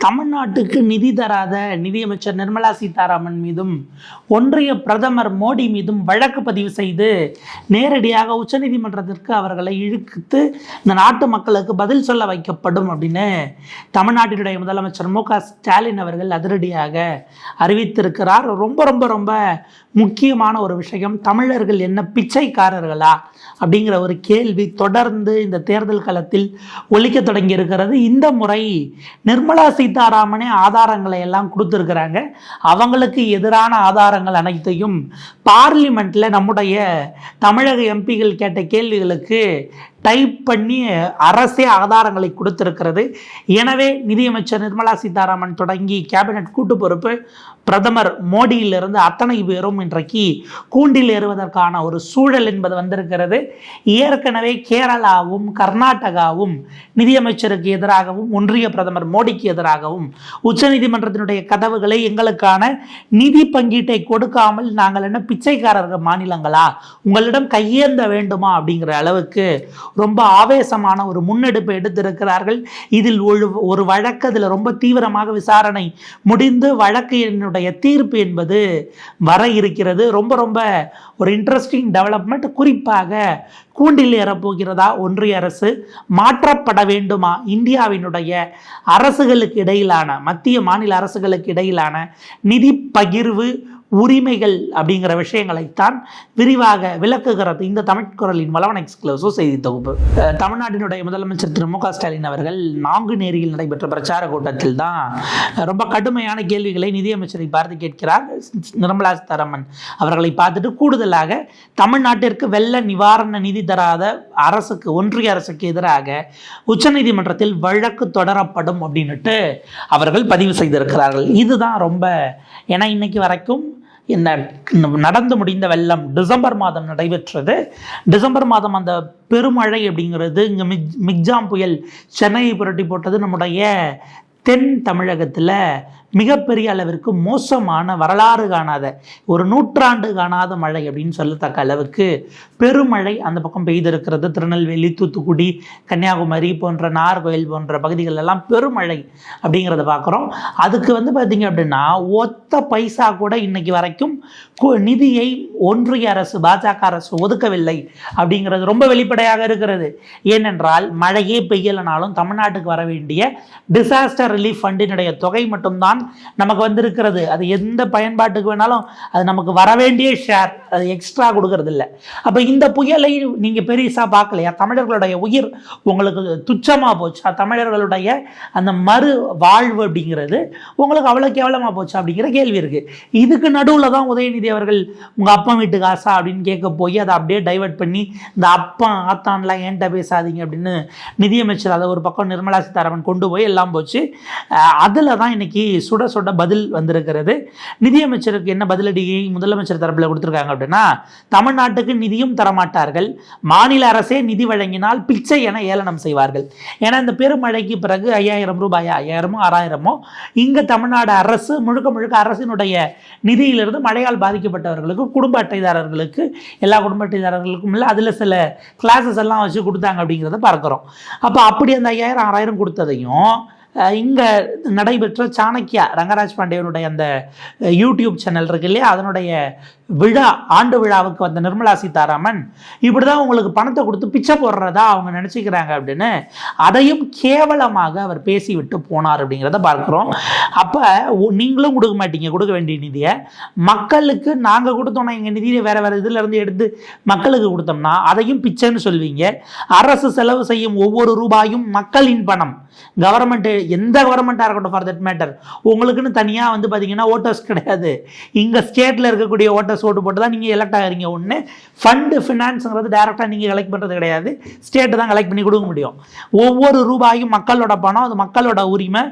தமிழ்நாட்டுக்கு நிதி தராத நிதியமைச்சர் நிர்மலா சீதாராமன் மீதும் ஒன்றிய பிரதமர் மோடி மீதும் வழக்கு பதிவு செய்து நேரடியாக உச்சநீதிமன்றத்திற்கு அவர்களை இழுத்து இந்த நாட்டு மக்களுக்கு பதில் சொல்ல வைக்கப்படும் அப்படின்னு தமிழ்நாட்டினுடைய முதலமைச்சர் மு ஸ்டாலின் அவர்கள் அதிரடியாக அறிவித்திருக்கிறார். ரொம்ப ரொம்ப ரொம்ப முக்கியமான ஒரு விஷயம் தமிழர்கள் என்ன பிச்சைக்காரர்களா அப்படிங்கிற ஒரு கேள்வி தொடர்ந்து இந்த தேர்தல் களத்தில் ஒழிக்க தொடங்கி இருக்கிறது இந்த முறை நிர்மலா சீ சீதாராமனே ஆதாரங்களை எல்லாம் கொடுத்துருக்குறாங்க. அவங்களுக்கு எதிரான ஆதாரங்கள் அனைத்தையும் பார்லிமெண்ட்டில் நம்முடைய தமிழக எம்பிகள் கேட்ட கேள்விகளுக்கு டைப் பண்ணி அரசே ஆதாரங்களை கொடுத்திருக்கிறது. எனவே நிதியமைச்சர் நிர்மலா சீதாராமன் தொடங்கி கேபினட் கூட்டு பொறுப்பு பிரதமர் மோடியிலிருந்து அத்தனை பேரும் இன்றைக்கு கூண்டில் ஏறுவதற்கான ஒரு சூழல் என்பது வந்திருக்கிறது. ஏற்கனவே கேரளாவும் கர்நாடகாவும் நிதியமைச்சருக்கு எதிராகவும் ஒன்றிய பிரதமர் மோடிக்கு எதிராகவும் உச்சநீதிமன்றத்தினுடைய கதவுகளை எங்களுக்கான நிதி பங்கீட்டை கொடுக்காமல் நாங்கள் என்ன பிச்சைக்காரர்கள் மாநிலங்களா? உங்களிடம் கையேந்த வேண்டுமா? அப்படிங்கிற அளவுக்கு ரொம்ப ஆவேசமான ஒரு முன்னெடுப்பு எடுத்திருக்கிறார்கள். இதில் ஒரு ஒரு வழக்கு அதில் ரொம்ப தீவிரமாக விசாரணை முடிந்து வழக்கினுடைய தீர்ப்பு என்பது வர இருக்கிறது. ரொம்ப ரொம்ப ஒரு இன்ட்ரெஸ்டிங் டெவலப்மெண்ட் குறிப்பாக கூண்டில் ஏறப்போகிறதா ஒன்றிய அரசு மாற்றப்பட வேண்டுமா? இந்தியாவினுடைய அரசுகளுக்கு இடையிலான மத்திய மாநில அரசுகளுக்கு இடையிலான நிதி பகிர்வு உரிமைகள் அப்படிங்கிற விஷயங்களைத்தான் விரிவாக விளக்குகிறது இந்த தமிழ்குரலின் வளவன் எக்ஸ்க்ளூசிவ் செய்தி தொகுப்பு. தமிழ்நாட்டினுடைய முதலமைச்சர் திரு மு க ஸ்டாலின் அவர்கள் நாங்குநேரியில் நடைபெற்ற பிரச்சார கூட்டத்தில் தான் ரொம்ப கடுமையான கேள்விகளை நிதியமைச்சரை பார்த்து கேட்கிறார். நிர்மலா சீதாராமன் அவர்களை பார்த்துட்டு கூடுதலாக தமிழ்நாட்டிற்கு வெள்ள நிவாரண நிதி தராத அரசுக்கு ஒன்றிய அரசுக்கு எதிராக உச்சநீதிமன்றத்தில் வழக்கு தொடரப்படும் அப்படின்னுட்டு அவர்கள் பதிவு செய்திருக்கிறார்கள். இதுதான் ரொம்ப ஏன்னா இன்னைக்கு வரைக்கும் இந்த நடந்து முடிந்த வெள்ளம் டிசம்பர் மாதம் நடைபெற்றது. டிசம்பர் மாதம் அந்த பெருமழை அப்படிங்கிறது இங்கே மிக் மிக்ஜாம் புயல் சென்னையை புரட்டி போட்டது நம்முடைய தென் தமிழகத்தில் மிகப்பெரிய அளவிற்கு மோசமான வரலாறு காணாத ஒரு நூற்றாண்டு காணாத மழை அப்படின்னு சொல்லத்தக்க அளவுக்கு பெருமழை அந்த பக்கம் பெய்திருக்கிறது. திருநெல்வேலி தூத்துக்குடி கன்னியாகுமரி போன்ற நார்கோயில் போன்ற பகுதிகள் எல்லாம் பெருமழை அப்படிங்கிறத பார்க்குறோம். அதுக்கு வந்து பார்த்தீங்க அப்படின்னா ஒத்த பைசா கூட இன்னைக்கு வரைக்கும் நிதியை ஒன்றிய அரசு பாஜக அரசு ஒதுக்கவில்லை அப்படிங்கிறது ரொம்ப வெளிப்படையாக இருக்கிறது. ஏனென்றால் மழையே பெய்யலைனாலும் தமிழ்நாட்டுக்கு வர வேண்டிய டிசாஸ்டர் ரிலீஃப் ஃபண்டினுடைய தொகை மட்டும்தான் நமக்கு வந்திருக்கிறது. அது எந்த பயன்பாட்டுக்கு வேணாலும் அது நமக்கு வர வேண்டிய ஷேர் அது எக்ஸ்ட்ரா கொடுக்கறது இல்லை அப்போ இந்த புயலை நீங்கள் பெருசாக பார்க்கலையா? தமிழர்களுடைய உயிர் உங்களுக்கு துச்சமாக போச்சா? தமிழர்களுடைய அந்த மறு வாழ்வு அப்படிங்கிறது உங்களுக்கு அவ்வளோ கேவலமாக போச்சா? அப்படிங்கிற கேள்வி இருக்குது இதுக்கு நடுவில் தான் உதயநிதி அவர்கள் உங்கள் அப்பா வீட்டு காசா அப்படின்னு கேட்க போய் அதை அப்படியே டைவர்ட் பண்ணி இந்த அப்பா ஆத்தான்லாம் ஏன்ட்ட பேசாதீங்க அப்படின்னு நிதியமைச்சர் அதை ஒரு பக்கம் நிர்மலா சீதாராமன் கொண்டு போய் எல்லாம் போச்சு. அதில் தான் இன்னைக்கு சுட சுட பதில் வந்திருக்கிறது. நிதியமைச்சருக்கு என்ன பதிலடியை முதலமைச்சர் தரப்பில் கொடுத்துருக்காங்க அப்படின்னா தமிழ்நாட்டுக்கு நிதியும் தரமாட்டார்கள். மாநில அரசே நிதி வழங்கினால் பிச்சை என ஏளனம் செய்வார்கள். ஏன்னா இந்த பெருமழைக்கு பிறகு ஐயாயிரம் ரூபாய் ஐயாயிரமோ ஆறாயிரமோ இங்கே தமிழ்நாடு அரசு முழுக்க முழுக்க அரசினுடைய நிதியிலிருந்து மழையால் பாதிக்கப்பட்டவர்களுக்கு குடும்ப அட்டைதாரர்களுக்கு எல்லா குடும்ப அட்டைதாரர்களுக்கும் இல்லை அதில் சில கிளாஸஸ் எல்லாம் வச்சு கொடுத்தாங்க அப்படிங்கிறத பார்க்குறோம். அப்போ அப்படி அந்த ஐயாயிரம் ஆறாயிரம் கொடுத்ததையும் இங்கே நடைபெற்ற சாணக்கியா ரங்கராஜ் பாண்டியனுடைய அந்த யூடியூப் சேனல் இருக்கு இல்லையா? அதனுடைய விழா ஆண்டு விழாவுக்கு வந்த நிர்மலா சீதாராமன் இப்படிதான் உங்களுக்கு பணத்தை கொடுத்து பிச்சை போடுறதா அவங்க நினைச்சுக்கிறாங்க அப்படின்னு அதையும் கேவலமாக அவர் பேசிவிட்டு போனார் அப்படிங்கிறத பார்க்குறோம். அப்போ நீங்களும் கொடுக்க மாட்டீங்க கொடுக்க வேண்டிய நிதியை. மக்களுக்கு நாங்கள் கொடுத்தோம்னா எங்கள் நிதியை வேறு வேறு இதுலேருந்து எடுத்து மக்களுக்கு கொடுத்தோம்னா அதையும் பிச்சைன்னு சொல்வீங்க. அரசு செலவு செய்யும் ஒவ்வொரு ரூபாயும் மக்களின் பணம். கவர்மெண்ட் எந்த கவர்மெண்ட்டாக இருக்கட்டும் ஃபார் தட் மேட்டர் உங்களுக்குன்னு தனியாக வந்து பார்த்தீங்கன்னா ஓட்டர்ஸ் கிடையாது. இங்கே ஸ்டேட்டில் இருக்கக்கூடிய ஓட்டர்ஸ் ஓட்டு போட்டு தான் நீங்கள் எலெக்ட் ஆகிறீங்க. ஒன்று ஃபண்டு ஃபினான்ஸுங்கிறது டேரெக்டாக நீங்கள் கலெக்ட் பண்ணுறது கிடையாது. ஸ்டேட்டு தான் கலெக்ட் பண்ணி கொடுக்க முடியும். ஒவ்வொரு ரூபாயும் மக்களோட பணம் அது மக்களோட உரிமை.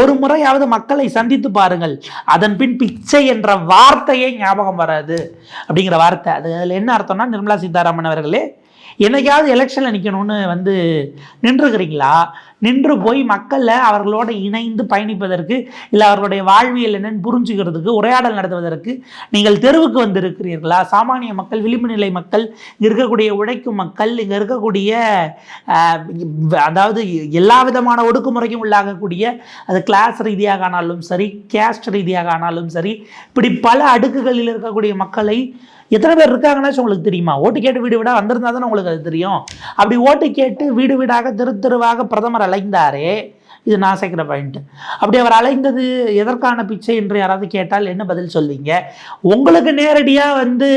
ஒரு முறையாவது மக்களை சந்தித்து பாருங்கள். அதன் பின் பிச்சை என்ற வார்த்தையே ஞாபகம் வராது. அப்படிங்கிற வார்த்தை. அது அதில் என்ன அர்த்தம்னா நிர்மலா சீதாராமன் அவர்களே என்னைக்காவது எலெக்ஷனில் நிற்கணும்னு வந்து நின்றுக்கிறீங்களா நின்று போய் மக்களை அவர்களோடு இணைந்து பயணிப்பதற்கு இல்லை அவர்களுடைய வாழ்வியல் என்னன்னு புரிஞ்சுக்கிறதுக்கு உரையாடல் நடத்துவதற்கு நீங்கள் தெருவுக்கு வந்திருக்கிறீர்களா? சாமானிய மக்கள் விளிம்பு நிலை மக்கள் இருக்கக்கூடிய உழைக்கும் மக்கள் இங்கே இருக்கக்கூடிய அதாவது எல்லா விதமான ஒடுக்குமுறைக்கும் உள்ளாகக்கூடிய அது கிளாஸ் ரீதியாக ஆனாலும் சரி கேஸ்ட் ரீதியாக ஆனாலும் சரி இப்படி பல அடுக்குகளில் இருக்கக்கூடிய மக்களை எத்தனை பேர் இருக்காங்கன்னாச்சும் உங்களுக்கு தெரியுமா? ஓட்டு கேட்டு வீடு வீடாக வந்திருந்தா தானே உங்களுக்கு அது தெரியும். அப்படி ஓட்டு கேட்டு வீடு வீடாக தெரு தெருவாக பிரதமர் அலைந்தாரே இது நான் சேர்க்குற பாயிண்ட்டு அப்படி அவர் அலைந்தது எதற்கான பிச்சை என்று யாராவது கேட்டால் என்ன பதில் சொல்வீங்க? உங்களுக்கு நேரடியாக வந்து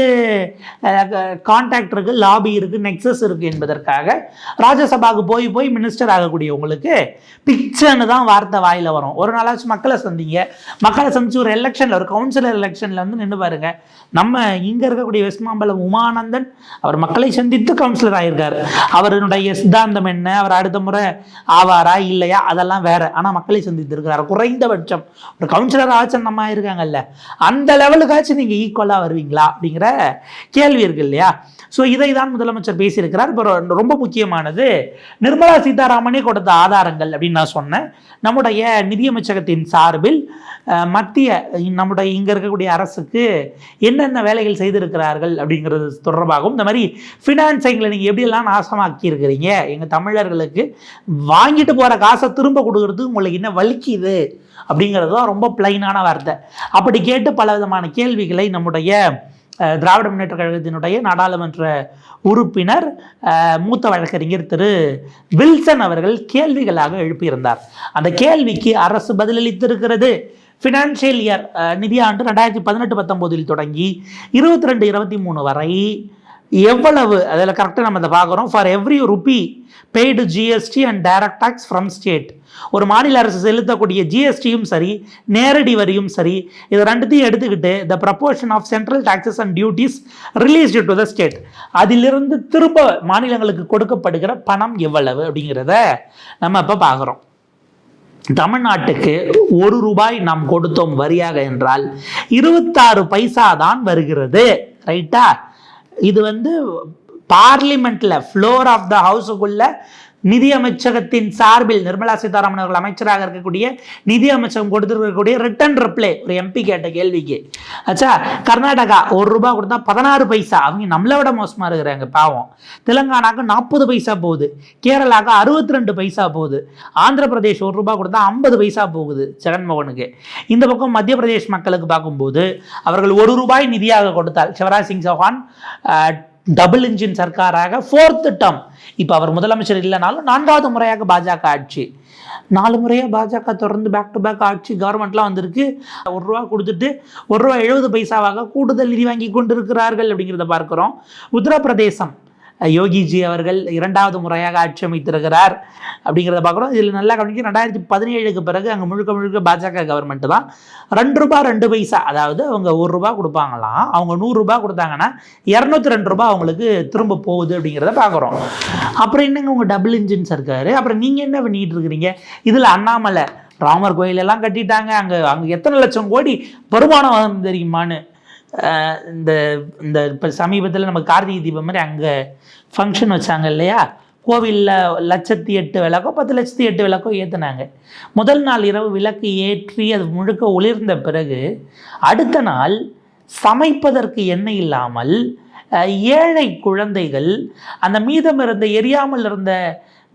கான்டாக்ட் இருக்குது லாபி இருக்குது நெக்ஸஸ் இருக்குது என்பதற்காக ராஜ்யசபாவுக்கு போய் போய் மினிஸ்டர் ஆகக்கூடிய உங்களுக்கு பிச்சைன்னு தான் வார்த்தை வாயில் வரும். ஒரு நாளாச்சும் மக்களை சந்திங்க. மக்களை சந்திச்சு ஒரு எலெக்ஷனில் ஒரு கவுன்சிலர் எலெக்ஷனில் வந்து நின்று பாருங்க. நம்ம இங்கே இருக்கக்கூடிய வெஸ்ட் மாம்பலம் உமானந்தன் அவர் மக்களை சந்தித்து கவுன்சிலர் ஆகியிருக்காரு அவருடைய சித்தாந்தம் என்ன? அவர் அடுத்த முறை ஆவாரா இல்லையா? அதெல்லாம் வேற. ஆனால் மக்களை சந்தித்திருக்கிறார். குறைந்தபட்சம் ஒரு கவுன்சிலர் ஆச்சும் நம்ம இருக்காங்கல்ல. அந்த லெவலுக்காச்சும் நீங்கள் ஈக்குவலாக வருவீங்களா அப்படிங்கிற கேள்வி இருக்கு இல்லையா? ஸோ இதை தான் முதலமைச்சர் பேசியிருக்கிறார். இப்போ ரொம்ப முக்கியமானது நிர்மலா சீதாராமனே கொடுத்த ஆதாரங்கள் அப்படின்னு நான் சொன்னேன். நம்முடைய நிதியமைச்சகத்தின் சார்பில் மத்திய நம்முடைய இங்கே இருக்கக்கூடிய அரசுக்கு என்னென்ன வேலைகள் செய்திருக்கிறார்கள் அப்படிங்கிறது தொடர்பாகவும் இந்த மாதிரி ஃபினான்சிங்கில் நீங்கள் எப்படியெல்லாம் நாசமாக்கி இருக்கிறீங்க எங்கள் தமிழர்களுக்கு வாங்கிட்டு போகிற காசை திரும்ப கொடுக்கறது உங்களுக்கு என்ன வலிக்குது அப்படிங்கிறது தான் ரொம்ப பிளைனான வார்த்தை. அப்படி கேட்டு பல விதமான கேள்விகளை நம்முடைய திராவிட முன்னேற்ற கழகத்தினுடைய நாடாளுமன்ற உறுப்பினர் மூத்த வழக்கறிஞர் திரு வில்சன் அவர்கள் கேள்விகளாக எழுப்பியிருந்தார். அந்த கேள்விக்கு அரசு பதிலளித்திருக்கிறது. ஃபினான்ஷியல் இயர் நிதியாண்டு ரெண்டாயிரத்தி பதினெட்டு பத்தொம்போதில் தொடங்கி இருபத்தி ரெண்டு இருபத்தி மூணு வரை எவ்வளவு அதில் கரெக்டாக நம்ம அதை பார்க்குறோம். For every rupee paid GST and direct tax from state ஒரு மாநில அரசு செலுத்தக்கூடிய ஜிஎஸ்டியும் சரி நேரடி வரியும் சரி இது ரெண்டுத்தையும் எடுத்துக்கிட்டு the proportion of central taxes and duties released to the state அதிலிருந்து திரும்ப மாநிலங்களுக்கு கொடுக்கப்படுகிற பணம் எவ்வளவு அப்படிங்கிறத நம்ம இப்போ பார்க்குறோம். தமிழ்நாட்டுக்கு ஒரு ரூபாய் நாம் கொடுத்தோம் வரியாக என்றால் இருபத்தாறு பைசா தான் வருகிறது. ரைட்டா இது வந்து பார்லிமெண்ட்ல ஃப்ளோர் ஆஃப் த ஹவுஸுக்குள்ள நிதி அமைச்சகத்தின் சார்பில் நிர்மலா சீதாராமன் அவர்கள் அமைச்சராக இருக்கக்கூடிய நிதி அமைச்சகம் கொடுத்திருக்கக்கூடிய ரிட்டன் ரிப்ளை ஒரு எம்பி கேட்ட கேள்விக்கு. ஆச்சா கர்நாடகா ஒரு ரூபாய் கொடுத்தா பதினாறு பைசா. அவங்க நம்மளை விட மோசமாக இருக்கிறாங்க பாவம். தெலுங்கானாக்கு நாற்பது பைசா போகுது. கேரளாக்கு அறுபத்தி ரெண்டு பைசா போகுது. ஆந்திர பிரதேஷ் ஒரு ரூபாய் கொடுத்தா ஐம்பது பைசா போகுது ஜெகன்மோகனுக்கு. இந்த பக்கம் மத்திய பிரதேஷ் மக்களுக்கு பார்க்கும்போது அவர்கள் ஒரு ரூபாய் நிதியாக கொடுத்தால் சிவராஜ் சிங் சௌஹான் டபுள் இன்ஜின் சர்க்காராக ஃபோர்த்து டேர்ம் இப்போ அவர் முதலமைச்சர் இல்லைனாலும் நான்காவது முறையாக பாஜக ஆட்சி. நாலு முறையாக பாஜக தொடர்ந்து பேக் டு பேக் ஆட்சி கவர்மெண்ட்லாம் வந்திருக்கு. ஒரு ரூபா கொடுத்துட்டு ஒரு ரூபா எழுபது பைசாவாக கூடுதல் நிதி வாங்கி கொண்டிருக்கிறார்கள் அப்படிங்கிறத பார்க்குறோம். உத்தரப்பிரதேசம். யோகிஜி அவர்கள் இரண்டாவது முறையாக ஆட்சி அமைத்திருக்கிறார் அப்படிங்கிறத பார்க்குறோம். இதில் நல்லா கவனிக்க ரெண்டாயிரத்தி பதினேழுக்கு பிறகு அங்கே முழுக்க முழுக்க பாஜக கவர்மெண்ட் தான் ரெண்டு ரூபா ரெண்டு பைசா அதாவது அவங்க ஒரு ரூபா கொடுப்பாங்களாம். அவங்க நூறுரூபா கொடுத்தாங்கன்னா இரநூத்தி ரெண்டு ரூபா அவங்களுக்கு திரும்ப போகுது அப்படிங்கிறத பார்க்குறோம். அப்புறம் என்னங்க உங்கள் டபுள் இன்ஜின்ஸ் இருக்காரு? அப்புறம் நீங்கள் என்ன பண்ணிட்டு இருக்கிறீங்க? இதில் அண்ணாமலை ராமர் கோயிலெல்லாம் கட்டிட்டாங்க. அங்கே அங்கே எத்தனை லட்சம் கோடி வருமானம் வரும் தெரியுமான்னு இந்த இந்த இப்போ சமீபத்தில் நம்ம கார்த்திகை தீபம் மாதிரி அங்கே ஃபங்க்ஷன் வச்சாங்க இல்லையா? கோவிலில் லட்சத்தி எட்டு விளக்கோ பத்து லட்சத்தி எட்டு விளக்கோ ஏற்றுனாங்க முதல் நாள் இரவு விளக்கு ஏற்றி அது முழுக்க ஒளிர்ந்த பிறகு அடுத்த நாள் சமைப்பதற்கு எண்ணெய் இல்லாமல் ஏழை குழந்தைகள் அந்த மீதம் இருந்த எரியாமல் இருந்த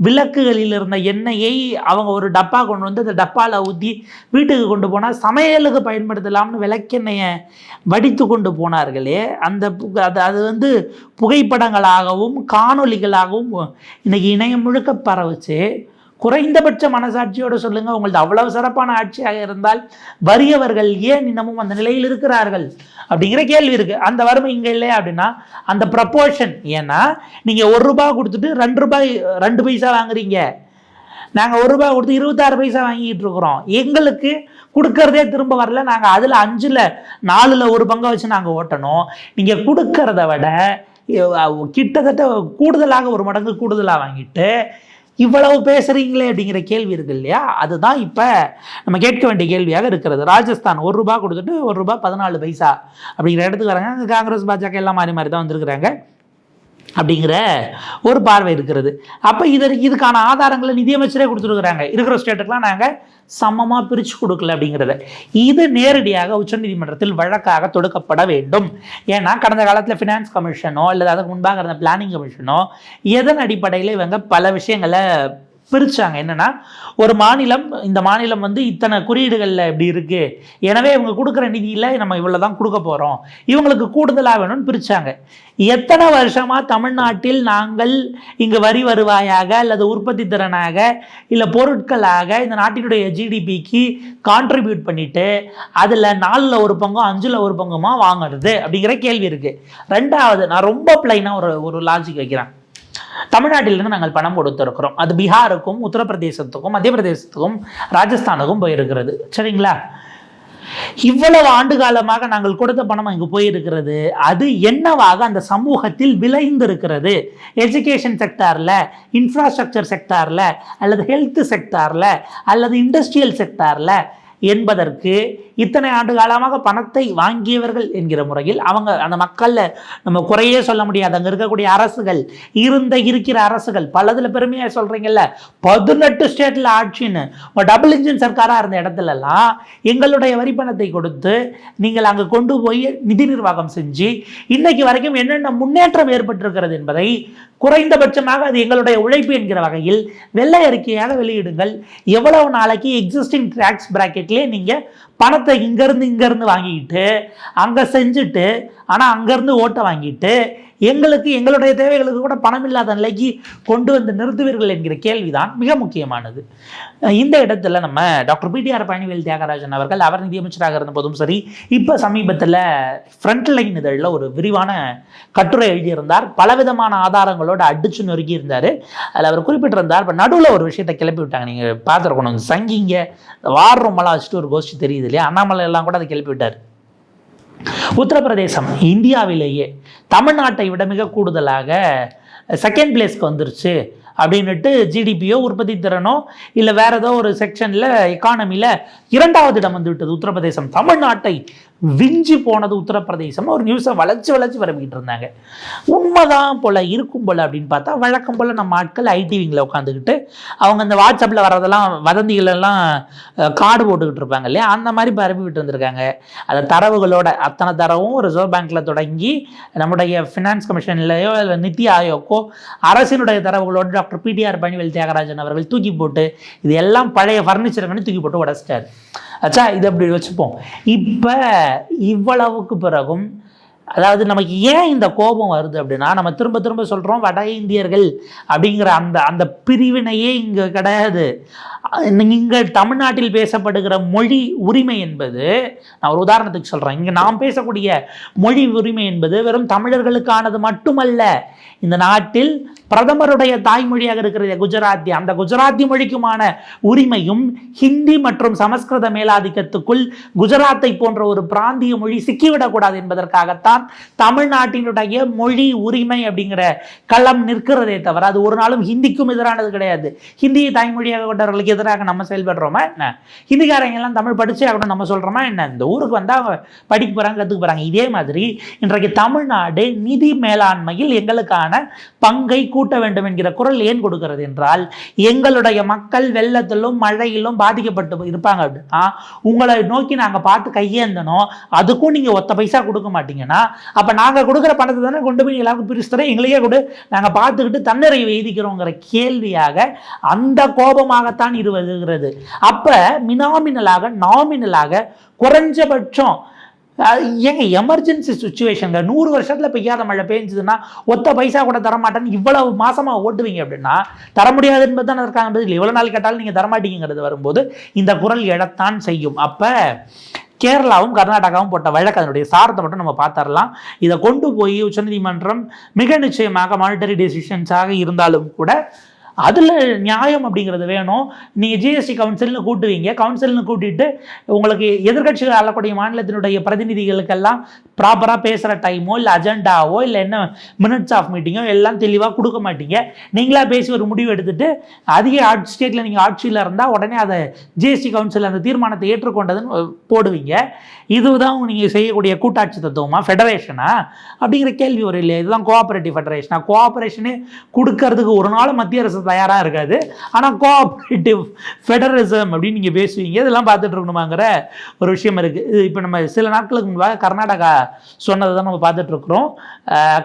விளக்குகளில் இருந்த எண்ணெயை அவங்க ஒரு டப்பா கொண்டு வந்து அந்த டப்பாவில் ஊற்றி வீட்டுக்கு கொண்டு போனால் சமையலுக்கு பயன்படுத்தலாம்னு விளக்கெண்ணெயை வடித்து கொண்டு போனார்களே. அந்த பு- அது அது வந்து புகைப்படங்களாகவும் காணொளிகளாகவும் இன்னைக்கு இணையம் முழுக்க பரவுச்சு. குறைந்தபட்ச மனசாட்சியோடு சொல்லுங்கள் உங்களது அவ்வளவு சிறப்பான ஆட்சியாக இருந்தால் வறியவர்கள் ஏன் இன்னமும் அந்த நிலையில் இருக்கிறார்கள்? அப்படிங்கிற கேள்வி இருக்குது அந்த வறுமை இங்கே இல்லையா அப்படின்னா அந்த ப்ரப்போர்ஷன் ஏன்னா நீங்கள் ஒரு ரூபா கொடுத்துட்டு ரெண்டு ரூபாய் ரெண்டு பைசா வாங்குறீங்க. நாங்கள் ஒரு ரூபாய் கொடுத்து இருபத்தாறு பைசா வாங்கிட்டு இருக்கிறோம். எங்களுக்கு கொடுக்கறதே திரும்ப வரல. நாங்கள் அதில் அஞ்சில் நாலில் ஒரு பங்கை வச்சு நாங்கள் ஓட்டணும். நீங்கள் கொடுக்கறத விட கிட்டத்தட்ட கூடுதலாக ஒரு மடங்கு கூடுதலாக வாங்கிட்டு இவ்வளவு பேசுறீங்களே அப்படிங்கிற கேள்வி இருக்கு இல்லையா? அதுதான் இப்போ நம்ம கேட்க வேண்டிய கேள்வியாக இருக்கிறது. ராஜஸ்தான் ஒரு ரூபாய் கொடுத்துட்டு ஒரு ரூபாய் பதினாலு பைசா அப்படிங்கிற இடத்துக்கு வராங்க. காங்கிரஸ் பாஜக எல்லாம் மாறி மாறி தான் வந்திருக்கிறாங்க. அப்படிங்கிற ஒரு பார்வை இருக்கிறது. அப்போ இதற்கு இதுக்கான ஆதாரங்களை நிதியமைச்சரே கொடுத்துருக்குறாங்க. இருக்கிற ஸ்டேட்டுக்கெலாம் நாங்கள் சமமாக பிரித்து கொடுக்கல அப்படிங்கிறத. இது நேரடியாக உச்சநீதிமன்றத்தில் வழக்காக தொடுக்கப்பட வேண்டும். ஏன்னா கடந்த காலத்தில் ஃபினான்ஸ் கமிஷனோ அல்லது அதுக்கு முன்பாக இருந்த பிளானிங் கமிஷனோ எதன் அடிப்படையில் இவங்க பல விஷயங்களை பிரிச்சாங்க. என்னென்னா ஒரு மாநிலம் இந்த மாநிலம் வந்து இத்தனை குறியீடுகளில் இப்படி இருக்குது எனவே இவங்க கொடுக்குற நிதியில் நம்ம இவ்வளோ தான் கொடுக்க போகிறோம் இவங்களுக்கு கூடுதலாக வேணும்னு பிரித்தாங்க எத்தனை வருஷமாக தமிழ்நாட்டில் நாங்கள் இங்கே வரி வருவாயாக அல்லது உற்பத்தி திறனாக இல்லை பொருட்களாக இந்த நாட்டினுடைய ஜிடிபிக்கு கான்ட்ரிபியூட் பண்ணிட்டு அதில் நாலில் ஒரு பங்கும் அஞ்சில் ஒரு பங்குமா வாங்குறது அப்படிங்கிற கேள்வி இருக்குது ரெண்டாவது நான் ரொம்ப பிளைனாக ஒரு ஒரு லாஜிக் வைக்கிறேன். தமிழ்நாட்டிலிருந்து நாங்கள் பணம் கொடுத்துருக்கிறோம். அது பீகாருக்கும் உத்தரப்பிரதேசத்துக்கும் மத்திய பிரதேசத்துக்கும் ராஜஸ்தானுக்கும் போயிருக்கிறது. சரிங்களா? இவ்வளவு ஆண்டு காலமாக நாங்கள் கொடுத்த பணம் அங்கு போயிருக்கிறது. அது என்னவாக அந்த சமூகத்தில் விளைந்திருக்கிறது? எஜுகேஷன் செக்டாரில் இன்ஃப்ராஸ்ட்ரக்சர் செக்டாரில் அல்லது ஹெல்த் செக்டாரில் அல்லது இண்டஸ்ட்ரியல் செக்டாரில் என்பதற்கு இத்தனை ஆண்டு காலமாக பணத்தை வாங்கியவர்கள் என்கிற முறையில் அவங்க அந்த மக்களில் நம்ம குறையே சொல்ல முடியாது. அங்கே இருக்கக்கூடிய அரசுகள் இருந்த இருக்கிற அரசுகள் பலதில் பெருமையாக சொல்கிறீங்கல்ல பதினெட்டு ஸ்டேட்டில் ஆட்சின்னு டபுள் இன்ஜின் சர்க்காராக இருந்த இடத்துலலாம் எங்களுடைய வரி பணத்தை கொடுத்து நீங்கள் அங்கே கொண்டு போய் நிதி நிர்வாகம் செஞ்சு இன்னைக்கு வரைக்கும் என்னென்ன முன்னேற்றம் ஏற்பட்டிருக்கிறது என்பதை குறைந்தபட்சமாக அது எங்களுடைய உழைப்பு என்கிற வகையில் வெள்ளை அறிக்கையாக வெளியிடுங்கள். எவ்வளவு நாளைக்கு எக்ஸிஸ்டிங் ட்ராக்ஸ் பிராக்கெட்லேயே நீங்கள் பணத்தை இங்கேருந்து இங்கேருந்து வாங்கிக்கிட்டு அங்கே செஞ்சுட்டு ஆனால் அங்கேருந்து ஓட்டை வாங்கிட்டு எங்களுக்கு எங்களுடைய தேவைகளுக்கு கூட பணம் இல்லாத நிலைக்கு கொண்டு வந்து நிறுத்துவீர்கள் என்கிற கேள்விதான் மிக முக்கியமானது. இந்த இடத்துல நம்ம டாக்டர் பிடிஆர் பழனிவேல் தியாகராஜன் அவர்கள் அவர் நிதியமைச்சராக இருந்த போதும் சரி இப்போ சமீபத்தில் ஃப்ரண்ட் லைன் இதழில் ஒரு விரிவான கட்டுரை எழுதியிருந்தார். பலவிதமான ஆதாரங்களோடு அடிச்சு நொறுக்கி இருந்தார். அதில் அவர் குறிப்பிட்டிருந்தார் இப்போ நடுவில் ஒரு விஷயத்தை கிளப்பி விட்டாங்க. நீங்கள் பார்த்துருக்கணும் சங்கிங்க வார் ரொம்பலாம் வச்சுட்டு ஒரு கோஷ்டி தெரியுது இல்லையா? அண்ணாமலை எல்லாம் கூட அதை கிளப்பி விட்டார். உத்தரப்பிரதேசம் இந்தியாவிலேயே தமிழ்நாட்டை விட மிக கூடுதலாக செகண்ட் பிளேஸ்க்கு வந்துருச்சு அப்படின்னுட்டு ஜிடிபியோ உற்பத்தி திறனோ இல்லை வேற ஏதோ ஒரு செக்ஷனில் எக்கானமியில் இரண்டாவது இடம் வந்து விட்டது உத்தரப்பிரதேசம். தமிழ்நாட்டை விஞ்சி போனது உத்தரப்பிரதேசம். ஒரு நியூஸை வளைச்சு வளைச்சு வரப்பிக்கிட்டு இருந்தாங்க. உண்மைதான் போல் இருக்கும் போல் அப்படின்னு பார்த்தா வழக்கம் போல் நம்ம ஆட்கள் ஐடி விங்கில் உட்காந்துக்கிட்டு அவங்க அந்த வாட்ஸ்அப்பில் வர்றதெல்லாம் வதந்திகளெல்லாம் கார்டு போட்டுக்கிட்டு இருப்பாங்க இல்லையா? அந்த மாதிரி பரப்பிக்கிட்டு இருந்திருக்காங்க. அந்த தரவுகளோட அத்தனை தரவும் ரிசர்வ் பேங்க்கில் தொடங்கி நம்முடைய ஃபினான்ஸ் கமிஷன்லையோ இல்லை நித்தி ஆயோக்கோ அரசினுடைய தரவுகளோடு டாக்டர் பிடிஆர் பணிவேல் தியாகராஜன் அவர்கள் தூக்கி போட்டு இது எல்லாம் பழைய ஃபர்னிச்சருங்கன்னு தூக்கி போட்டு உடச்சிட்டார். ஆச்சா இது அப்படி வச்சுப்போம். இப்போ இவ்வளவுக்கு பிறகும் அதாவது நமக்கு ஏன் இந்த கோபம் வருது அப்படின்னா நம்ம திரும்ப திரும்ப சொல்கிறோம் வட இந்தியர்கள் அப்படிங்கிற அந்த அந்த பிரிவினையே இங்கே கிடையாது. இங்கே தமிழ்நாட்டில் பேசப்படுகிற மொழி உரிமை என்பது நான் ஒரு உதாரணத்துக்கு சொல்கிறேன் இங்கே நாம் பேசக்கூடிய மொழி உரிமை என்பது வெறும் தமிழர்களுக்கானது மட்டுமல்ல. இந்த நாட்டில் பிரதமருடைய தாய்மொழியாக இருக்கிற குஜராத்தி அந்த குஜராத்தி மொழிக்குமான உரிமையும் ஹிந்தி மற்றும் சமஸ்கிருத மேலாதிக்கத்துக்குள் குஜராத்தை போன்ற ஒரு பிராந்திய மொழி சிக்கிவிடக்கூடாது என்பதற்காகத்தான் தமிழ்நாட்டினுடைய மொழி உரிமை அப்படிங்கிற களம் நிற்கிறதே தவிர அது ஒரு நாளும் ஹிந்திக்கும் எதிரானது கிடையாது. ஹிந்தியை தாய்மொழியாக கொண்டவர்களுக்கு எதிராக நம்ம செயல்படுறோமா என்ன? ஹிந்திக்காரங்க எல்லாம் தமிழ் படிச்சே ஆகணும் நம்ம சொல்றோமா என்ன? இந்த ஊருக்கு வந்தா அவங்க படிக்க போகிறாங்க கத்துக்க போறாங்க. இதே மாதிரி இன்றைக்கு தமிழ்நாடு நிதி மேலாண்மையில் எங்களுக்கான பங்கை கூட்ட வேண்டும் என்கிற குரல் ஏன் கொடுக்கிறது என்றால் எங்களுடைய மக்கள் வெள்ளத்திலும் மழையிலும் பாதிக்கப்பட்டு இருப்பாங்க அப்படின்னா உங்களை நோக்கி நாங்கள் பார்த்து கையேந்தணும். அதுக்கும் நீங்கள் ஒத்த பைசா கொடுக்க மாட்டீங்கன்னா அப்போ நாங்கள் கொடுக்குற பணத்தை தானே கொண்டு போய் எல்லாருக்கும் பிரிச்சு தரேன்? எங்களையே கூட. நாங்கள் பார்த்துக்கிட்டு தன்னிறை வைதிக்கிறோங்கிற கேள்வியாக அந்த கோபமாகத்தான் இது வருகிறது. அப்போ மினாமினலாக நாமினலாக குறைஞ்சபட்சம் ஏங்க எமர்ஜென்சி சுச்சுவேஷனுங்க நூறு வருஷத்தில் பெய்யாத மழை பெஞ்சதுன்னா ஒத்த பைசா கூட தரமாட்டேன்னு இவ்வளவு மாசமாக ஓட்டுவீங்க அப்படின்னா தர முடியாது என்பது தான் இருக்காங்க பதில். எவ்வளோ நாள் கேட்டாலும் நீங்கள் தரமாட்டீங்கிறது வரும்போது இந்த குரல் எழத்தான் செய்யும். அப்போ கேரளாவும் கர்நாடகாவும் போட்ட வழக்கு அதனுடைய சாரத்தை மட்டும் நம்ம பார்த்தரலாம் இதை கொண்டு போய் உச்சநீதிமன்றம் மிக நிச்சயமாக மானிட்டரி டெசிஷன்ஸாக இருந்தாலும் கூட அதில் நியாயம் அப்படிங்கிறது வேணும். நீங்கள் ஜிஎஸ்டி கவுன்சில்னு கூட்டுவீங்க. கவுன்சில்னு கூட்டிட்டு உங்களுக்கு எதிர்க்கட்சிகள் ஆளக்கூடிய மாநிலத்தினுடைய பிரதிநிதிகளுக்கெல்லாம் ப்ராப்பராக பேசுகிற டைமோ இல்லை அஜெண்டாவோ இல்லை என்ன மினிட்ஸ் ஆஃப் மீட்டிங்கோ எல்லாம் தெளிவாக கொடுக்க மாட்டீங்க. நீங்களாக பேசி ஒரு முடிவு எடுத்துட்டு அதிக ஆட்சி ஸ்டேட்டில் நீங்கள் ஆட்சியில் இருந்தால் உடனே அதை ஜிஎஸ்டி கவுன்சில் அந்த தீர்மானத்தை ஏற்றுக்கொண்டதுன்னு போடுவீங்க. இதுதான் நீங்கள் செய்யக்கூடிய கூட்டாட்சி தத்துவமா? ஃபெடரேஷனா அப்படிங்கிற கேள்வி வரும் இல்லையா? இதுதான் கோஆபரேட்டிவ் ஃபெடரேஷனா கோஆபரேஷனே கொடுக்கறதுக்கு ஒரு நாள் மத்திய அரசு தயாராக இருக்காது. ஆனால் கோஆப்ரேட்டிவ் ஃபெடரலிசம் அப்படின்னு நீங்கள் பேசுவீங்க. இதெல்லாம் பார்த்துட்டு இருக்கணுமாங்கிற ஒரு விஷயம் இருக்குது இப்போ நம்ம சில நாட்களுக்கு முன்பாக கர்நாடகா சொன்னதை தான் நம்ம பார்த்துட்ருக்குறோம்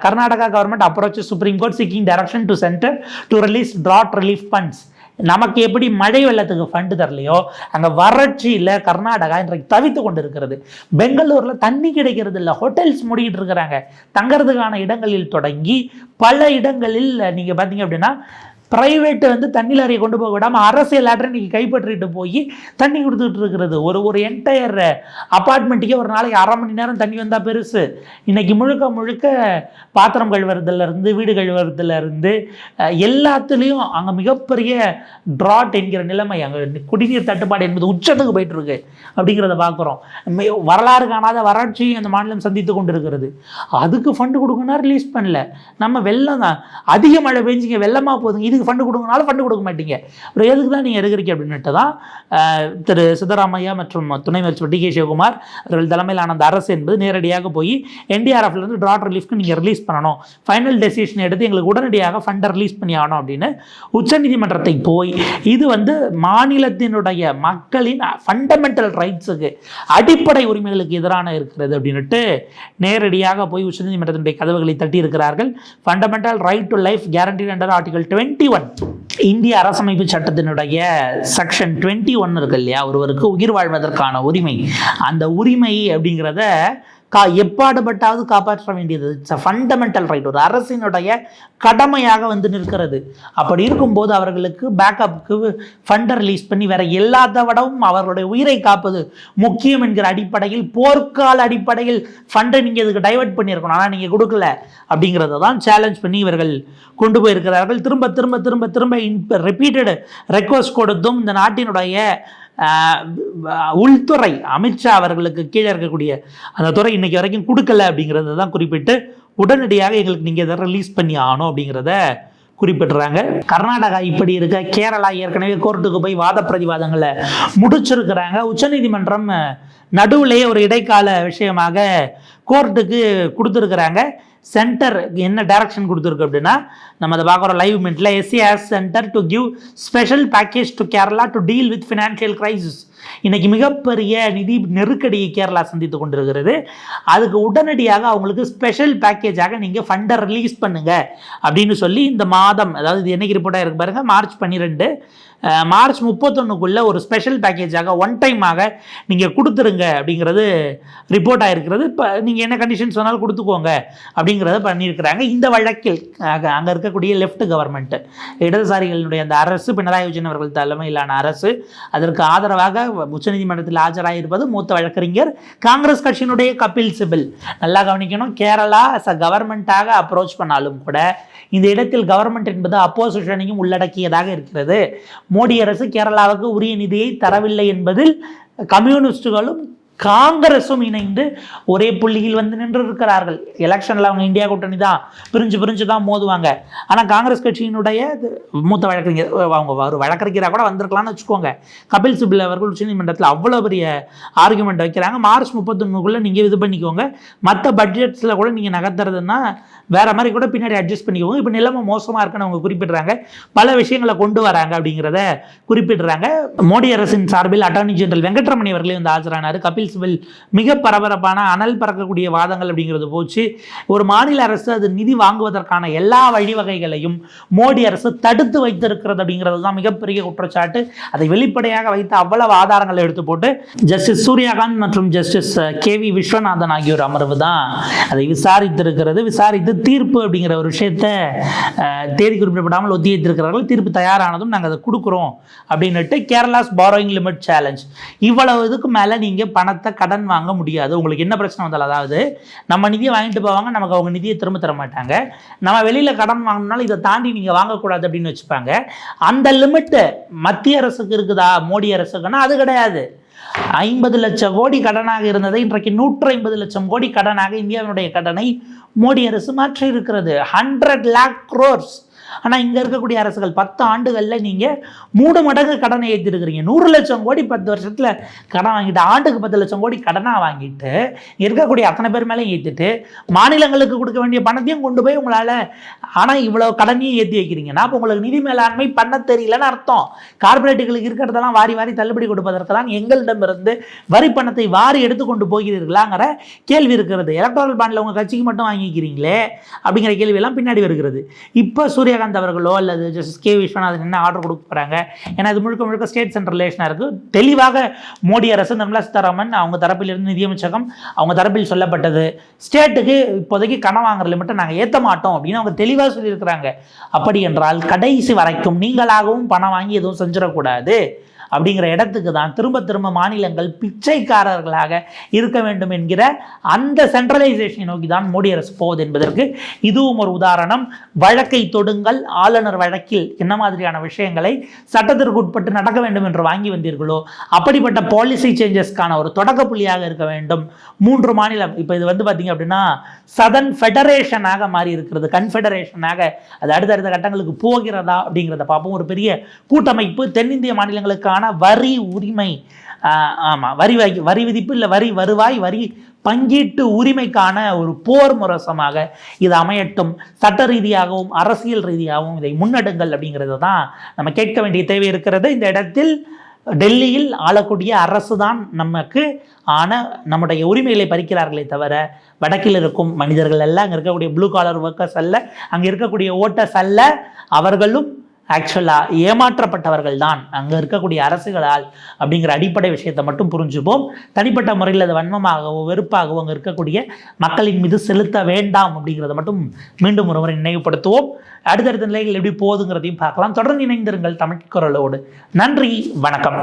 Karnataka government approach supreme court seeking direction to centre to release drought relief funds நமக்கு எப்படி மழை வெள்ளத்துக்கு ஃபண்டு தரலையோ அங்கே வறட்சியில் கர்நாடகா இன்றைக்கு தவித்து கொண்டு இருக்கிறது பெங்களூரில் தண்ணி கிடைக்கிறது இல்லை ஹோட்டல்ஸ் மூடிக்கிட்டு இருக்கிறாங்க. தங்கிறதுக்கான இடங்களில் தொடங்கி பல இடங்களில் நீங்கள் பார்த்தீங்க அப்படின்னா பிரைவேட் வந்து தண்ணி லாரியை கொண்டு போக விடாமல் அரசியல் லாட்டரை நீங்கள் கைப்பற்றிட்டு போய் தண்ணி கொடுத்துட்டு இருக்கிறது. ஒரு ஒரு என்டையர் அப்பார்ட்மெண்ட்டுக்கே ஒரு நாளைக்கு அரை மணி நேரம் தண்ணி வந்தால் பெருசு. இன்னைக்கு முழுக்க முழுக்க பாத்திரம் கழுவுறதுலேருந்து வீடு கழுவுறதுலேருந்து எல்லாத்துலேயும் அங்கே மிகப்பெரிய ட்ராட் என்கிற நிலைமை அங்கே குடிநீர் தட்டுப்பாடு என்பது உச்சத்துக்கு போயிட்டுருக்கு அப்படிங்கிறத பார்க்குறோம் வரலாறு காணாத வறட்சியும் அந்த மாநிலம் சந்தித்து கொண்டு இருக்கிறது அதுக்கு ஃபண்டு கொடுக்கணும் ரிலீஸ் பண்ணல. நம்ம வெள்ளம் தான். அதிக மழை பெஞ்சிங்க வெள்ளமாக போகுதுங்க இதுக்கு ஃபண்டு கொடுங்கனாலும் ஃபண்டு கொடுக்க மாட்டீங்க. அப்புறம் எதுக்கு தான் நீங்கள் எடுக்கிறீங்க அப்படின்னுட்டு தான் திரு சித்தராமையா மற்றும் துணை முதல்வர் டி கே சிவகுமார் அவர்கள் தலைமையிலான அந்த அரசு என்பது நேரடியாக போய் என்டிஆர்எஃப்லேருந்து இருந்து ட்ராட் ரிலீஃப்க்கு நீங்கள் ரிலீஸ் பண்ணணும். ஃபைனல் டெசிஷன் எடுத்து எங்களுக்கு உடனடியாக ஃபண்டை ரிலீஸ் பண்ணி ஆகணும் அப்படின்னு உச்சநீதிமன்றத்தை போய் இது வந்து மாநிலத்தினுடைய மக்களின் ஃபண்டமெண்டல் ரைட்ஸுக்கு அடிப்படை உரிமைகளுக்கு எதிரான இருக்கிறது அப்படின்னுட்டு நேரடியாக போய் உச்சநீதிமன்றத்தினுடைய கதவுகளை தட்டி இருக்கிறார்கள் fundamental right to life guarantee under article twenty one இந்திய அரசமைப்பு சட்டத்தினுடைய செக்ஷன் டுவெண்ட்டி ஒன் இருக்கு இல்லையா? ஒருவருக்கு உயிர் வாழ்வதற்கான உரிமை. அந்த உரிமை அப்படிங்கிறத கா எப்பாடுபட்டாவது காப்பாற்ற வேண்டியது. இட்ஸ் அ ஃபண்டமெண்டல் ரைட் ஒரு அரசினுடைய கடமையாக வந்து நிற்கிறது. அப்படி இருக்கும்போது அவர்களுக்கு பேக்கப்புக்கு ஃபண்டை ரிலீஸ் பண்ணி வேற எல்லாத்த விடவும் அவர்களுடைய உயிரை காப்பது முக்கியம் என்கிற அடிப்படையில் போர்க்கால அடிப்படையில் ஃபண்டை நீங்கள் இதுக்கு டைவர்ட் பண்ணியிருக்கணும். ஆனால் நீங்கள் கொடுக்கல. அப்படிங்கிறத தான் சேலஞ்ச் பண்ணி இவர்கள் கொண்டு போயிருக்கிறார்கள். திரும்ப திரும்ப திரும்ப திரும்ப இன் ரிப்பீட்டடு ரெக்வஸ்ட் கொடுத்தும் இந்த நாட்டினுடைய உள்துறை அமித்ஷா அவர்களுக்கு கீழே இருக்கக்கூடிய அந்த துறை இன்னைக்கு வரைக்கும் கொடுக்கல அப்படிங்கிறத தான் குறிப்பிட்டு உடனடியாக எங்களுக்கு நீங்கள் இதை ரிலீஸ் பண்ணி ஆகணும் அப்படிங்கிறத குறிப்பிடுறாங்க கர்நாடகா இப்படி இருக்க கேரளா ஏற்கனவே கோர்ட்டுக்கு போய் வாத பிரதிவாதங்களை முடிச்சிருக்கிறாங்க. உச்சநீதிமன்றம் நடுவுலேயே ஒரு இடைக்கால விஷயமாக கோர்ட்டுக்கு கொடுத்துருக்குறாங்க. சென்டர் என்ன டைரக்ஷன் கொடுத்துருக்கு அப்படின்னா நம்ம அதை பார்க்குறோம் லைவ் மினிட்ல SCS centre to give special package to Kerala to deal with financial crisis இன்னைக்கு மிகப்பெரிய நிதி நெருக்கடியை கேரளா சந்தித்து கொண்டிருக்கிறது. அதுக்கு உடனடியாக அவங்களுக்கு ஸ்பெஷல் பேக்கேஜாக நீங்கள் ஃபண்டை ரிலீஸ் பண்ணுங்க அப்படின்னு சொல்லி இந்த மாதம் அதாவது இது என்னைக்கு ரிப்போர்ட்டாக இருக்கு பாருங்க மார்ச் பன்னிரெண்டு மார்ச் முப்பத்தொன்னுக்குள்ளே ஒரு ஸ்பெஷல் பேக்கேஜாக ஒன் டைமாக நீங்கள் கொடுத்துருங்க அப்படிங்கிறது ரிப்போர்ட் ஆகிருக்கிறது இப்போ நீங்கள் என்ன கண்டிஷன்ஸ் சொன்னாலும் கொடுத்துக்கோங்க அப்படிங்கிறத பண்ணியிருக்கிறாங்க. இந்த வழக்கில் அங்கே இருக்கக்கூடிய லெஃப்ட் கவர்மெண்ட் இடதுசாரிகளுடைய அந்த அரசு பினராயி விஜயன் அவர்கள் தலைமையிலான அரசு அதற்கு ஆதரவாக உச்சநீதிமன்றத்தில் ஆஜராகியிருப்பது மூத்த வழக்கறிஞர் காங்கிரஸ் கட்சியினுடைய கபில் சிபில். நல்லா கவனிக்கணும் கேரளா அஸ் அ கவர்மெண்ட்டாக அப்ரோச் பண்ணாலும் கூட இந்த இடத்தில் கவர்மெண்ட் என்பது அப்போசிஷனையும் உள்ளடக்கியதாக இருக்கிறது. மோடி அரசு கேரளாவுக்கு உரிய நிதியை தரவில்லை என்பதில் கம்யூனிஸ்டுகளும் காங்கிரஸும் இணைந்து ஒரே புள்ளியில் வந்து நின்று இருக்கிறார்கள் எலெக்ஷனில் அவங்க இந்தியா கூட்டணி தான். பிரிஞ்சு பிரிஞ்சு தான் மோதுவாங்க. ஆனால் காங்கிரஸ் கட்சியினுடைய மூத்த வழக்கறிஞர் அவங்க ஒரு வழக்கறிஞராக கூட வந்திருக்கலாம்னு வச்சுக்கோங்க. கபில் சிபில் அவர்கள் உச்சநீதிமன்றத்தில் அவ்வளோ பெரிய ஆர்குமெண்ட் வைக்கிறாங்க. மார்ச் முப்பத்தொன்னுக்குள்ளே நீங்கள் இது பண்ணிக்கோங்க. மற்ற பட்ஜெட்ஸில் கூட நீங்கள் நகர்த்துறதுன்னா வேற மாதிரி கூட பின்னாடி அட்ஜஸ்ட் பண்ணிக்கோங்க. இப்போ நிலைமை மோசமாக இருக்குன்னு அவங்க குறிப்பிடுறாங்க. பல விஷயங்களை கொண்டு வராங்க அப்படிங்கிறத குறிப்பிடுறாங்க. மோடி அரசின் சார்பில் அட்டார்னி ஜெனரல் வெங்கட்ரமணி அவர்களே வந்து ஆஜரானார். கபில் சிபில் மிக பரபரப்பான அனல் பறக்கக்கூடிய வாதங்கள் அப்படிங்கிறது போச்சு. ஒரு மாநில அரசு அது நிதி வாங்குவதற்கான எல்லா வழிவகைகளையும் மோடி அரசு தடுத்து வைத்திருக்கிறது அப்படிங்கிறது தான் மிகப்பெரிய குற்றச்சாட்டு. அதை வெளிப்படையாக வைத்து அவ்வளவு ஆதாரங்களை எடுத்து போட்டு ஜஸ்டிஸ் சூர்யாகாந்த் மற்றும் ஜஸ்டிஸ் கே வி விஸ்வநாதன் ஆகியோர் அமர்வு தான் அதை விசாரித்திருக்கிறது. விசாரித்து தீர்ப்பு அப்படிங்கிற ஒரு விஷயத்தை தேதி குறிப்பிடப்படாமல் ஒத்தி வைத்திருக்கிறார்கள் தீர்ப்பு தயாரானதும் நாங்கள் அதை கொடுக்குறோம் அப்படின்னுட்டு கேரளாஸ் பாரோயிங் லிமிட் சேலஞ்ச் இவ்வளவு இதுக்கு மேலே நீங்கள் பணத்தை பணத்தை கடன் வாங்க முடியாது. உங்களுக்கு என்ன பிரச்சனை வந்தாலும் அதாவது நம்ம நிதியை வாங்கிட்டு போவாங்க நமக்கு அவங்க நிதியை திரும்ப தர மாட்டாங்க. நம்ம வெளியில் கடன் வாங்கினாலும் இதை தாண்டி நீங்கள் வாங்கக்கூடாது அப்படின்னு வச்சுப்பாங்க. அந்த லிமிட்டு மத்திய அரசுக்கு இருக்குதா? மோடி அரசுக்குன்னா அது கிடையாது. ஐம்பது லட்சம் கோடி கடனாக இருந்ததை இன்றைக்கு நூற்று ஐம்பது லட்சம் கோடி கடனாக இந்தியாவினுடைய கடனை மோடி அரசு மாற்றி இருக்கிறது ஹண்ட்ரட் லேக் குரோர்ஸ் ஆனால் இங்கே இருக்கக்கூடிய அரசுகள் பத்து ஆண்டுகளில் நீங்கள் மூணு மடங்கு கடனை ஏற்றிருக்கிறீங்க நூறு லட்சம் கோடி பத்து வருஷத்தில் கடன் வாங்கிட்டு ஆண்டுக்கு பத்து லட்சம் கோடி கடனாக வாங்கிட்டு இருக்கக்கூடிய அத்தனை பேர் மேலே ஏற்றிட்டு மாநிலங்களுக்கு கொடுக்க வேண்டிய பணத்தையும் கொண்டு போய் உங்களால் ஆனால் இவ்வளோ கடனையும் ஏற்றி வைக்கிறீங்கன்னா அப்போ உங்களுக்கு நிதி மேலாண்மை பண்ண தெரியலன்னு அர்த்தம். கார்பரேட்டுகளுக்கு இருக்கிறதெல்லாம் வாரி வாரி தள்ளுபடி கொடுப்பதற்கு தான் எங்களிடமிருந்து வரி பணத்தை வாரி எடுத்து கொண்டு போகிறீர்களாங்கிற கேள்வி இருக்கிறது. எலக்ட்ரானல் பாண்டில் உங்கள் கட்சிக்கு மட்டும் வாங்கிக்கிறீங்களே அப்படிங்கிற கேள்வியெல்லாம் பின்னாடி வருகிறது. இப்போ சூரியகாந்த் அவர்களோ அல்லது ஜஸ்டிஸ் கே விஸ்வநாதன் என்ன ஆர்டர் கொடுக்க போகிறாங்க ஏன்னா இது முழுக்க முழுக்க ஸ்டேட் சென்ட்ரல் ரிலேஷனாக இருக்குது தெளிவாக மோடி அரசு நிர்மலா சீதாராமன் அவங்க தரப்பிலிருந்து நிதியமைச்சகம் அவங்க தரப்பில் சொல்லப்பட்டது. ஸ்டேட்டுக்கு இப்போதைக்கு கடன் வாங்குற லிமிட்டை நாங்கள் ஏற்ற மாட்டோம் அப்படின்னு அவங்க தெளிவாக சொல்லியிருக்கிறாங்க. அப்படி என்றால் கடைசி வரைக்கும் நீங்களாகவும் பணம் வாங்கி எதுவும் செஞ்சிடக்கூடாது. அப்படிங்கிற இடத்துக்கு தான் திரும்ப திரும்ப மாநிலங்கள் பிச்சைக்காரர்களாக இருக்க வேண்டும் என்கிற அந்த சென்ட்ரலைசேஷனை நோக்கி தான் மோடி அரசு போவது என்பதற்கு இதுவும் ஒரு உதாரணம். வழக்கை தொடுங்கள் ஆளுநர் வழக்கில் என்ன மாதிரியான விஷயங்களை சட்டத்திற்கு உட்பட்டு நடக்க வேண்டும் என்று வாங்கி வந்தீர்களோ அப்படிப்பட்ட பாலிசி சேஞ்சஸ்க்கான ஒரு தொடக்க புள்ளியாக இருக்க வேண்டும். மூன்று மாநிலம் இப்போ இது வந்து பார்த்தீங்க அப்படின்னா சதன் ஃபெடரேஷனாக மாறி இருக்கிறது. கன்ஃபெடரேஷனாக அது அடுத்தடுத்த கட்டங்களுக்கு போகிறதா அப்படிங்கிறத பார்ப்போம். ஒரு பெரிய கூட்டமைப்பு தென்னிந்திய மாநிலங்களுக்கான வரி உரிமை ஆமாம் வரி வரி விதிப்பு இல்லை வரி வருவாய் வரி பங்கீட்டு உரிமைக்கான ஒரு போர் முரசமாக இது அமையட்டும். சட்ட ரீதியாகவும் அரசியல் ரீதியாகவும் இதை முன்னெடுங்கள் அப்படிங்கிறது தான் நம்ம கேட்க வேண்டிய தேவை இருக்கிறது. இந்த இடத்தில் டெல்லியில் ஆளக்கூடிய அரசு தான் நமக்கு ஆன நம்முடைய உரிமைகளை பறிக்கிறார்களே தவிர வடக்கில் இருக்கும் மனிதர்கள் அல்ல அங்கே இருக்கக்கூடிய ப்ளூ காலர் ஒர்க்கர்ஸ் அல்ல அங்கே இருக்கக்கூடிய ஓட்டர்ஸ் அல்ல அவர்களும் ஆக்சுவலாக ஏமாற்றப்பட்டவர்கள் தான். அங்கே இருக்கக்கூடிய அரசுகளால் அப்படிங்கிற அடிப்படை விஷயத்தை மட்டும் புரிஞ்சுப்போம். தனிப்பட்ட முறையில் அது வன்மமாகவோ வெறுப்பாகவோ அங்கே இருக்கக்கூடிய மக்களின் மீது செலுத்த வேண்டாம் அப்படிங்கிறத மட்டும் மீண்டும் ஒரு முறை நினைவுபடுத்துவோம். அடுத்தடுத்த நிலைகள் எப்படி போகுதுங்கிறதையும் பார்க்கலாம். தொடர்ந்து இணைந்திருங்கள் தமிழ் குரலோடு. நன்றி வணக்கம்.